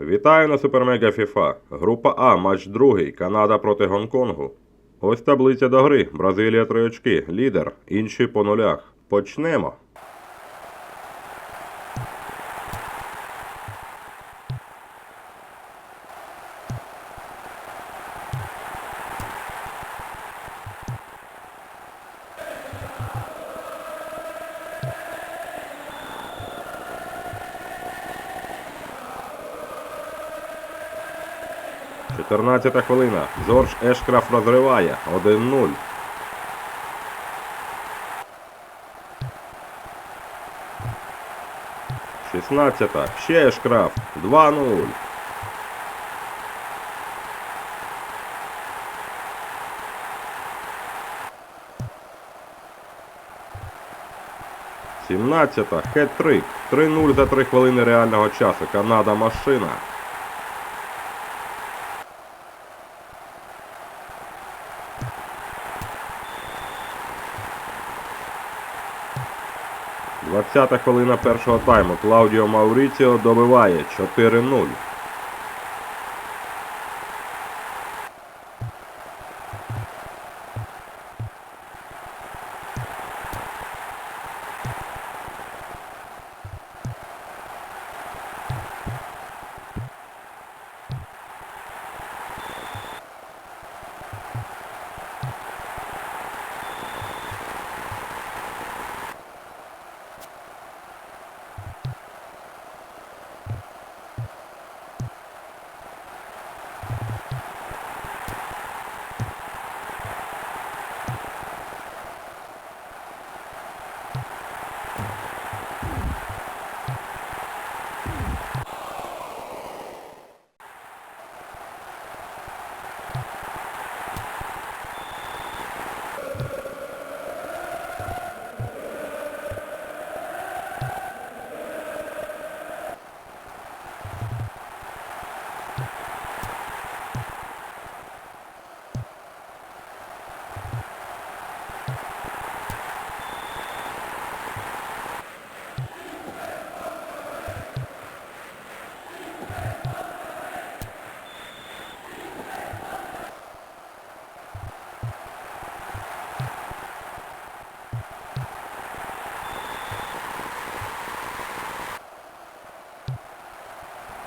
Вітаю на Супермега ФІФА. Група А, матч другий. Канада проти Гонконгу. Ось таблиця до гри. Бразилія три очки. Лідер. Інші по нулях. Почнемо. Чотирнадцята хвилина. Жорж Ешкраф розриває. 1-0. Шістнадцята. Ще Ешкраф. 2-0. Сімнадцята. Хет-трик. 3-0 за 3 хвилини реального часу. Канада машина. Двадцята хвилина першого тайму. Клаудіо Мауріціо добиває 4-0. Bye.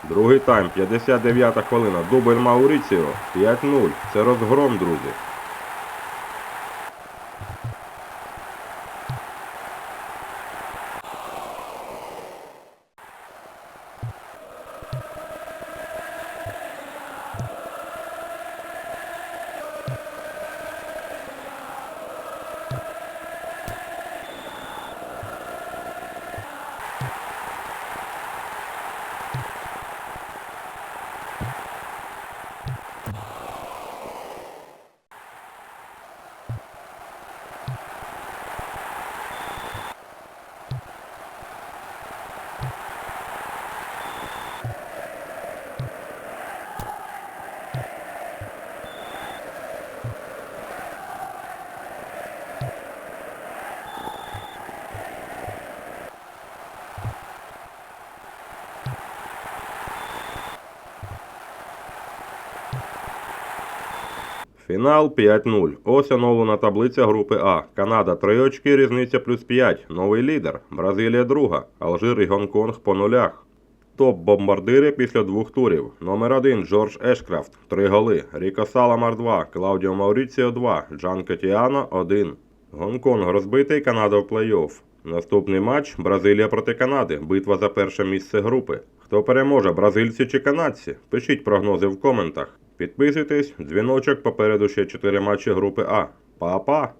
Другий тайм, 59 хвилина. Дубль Мауріціо. 5-0. Це розгром, друзі. Фінал 5-0. Ось оновлена таблиця групи А. Канада 3 очки, різниця плюс 5. Новий лідер. Бразилія друга. Алжир і Гонконг по нулях. Топ-бомбардири після двох турів. Номер 1 Джордж Ешкрафт 3 голи. Ріко Саламар 2. Клаудіо Мауріціо 2. Джан Кетіано 1. Гонконг розбитий, Канада в плей-офф. Наступний матч Бразилія проти Канади. Битва за перше місце групи. Хто переможе, бразильці чи канадці? Пишіть прогнози в коментах. Підписуйтесь, дзвіночок попереду ще 4 матчі групи А. Па-па!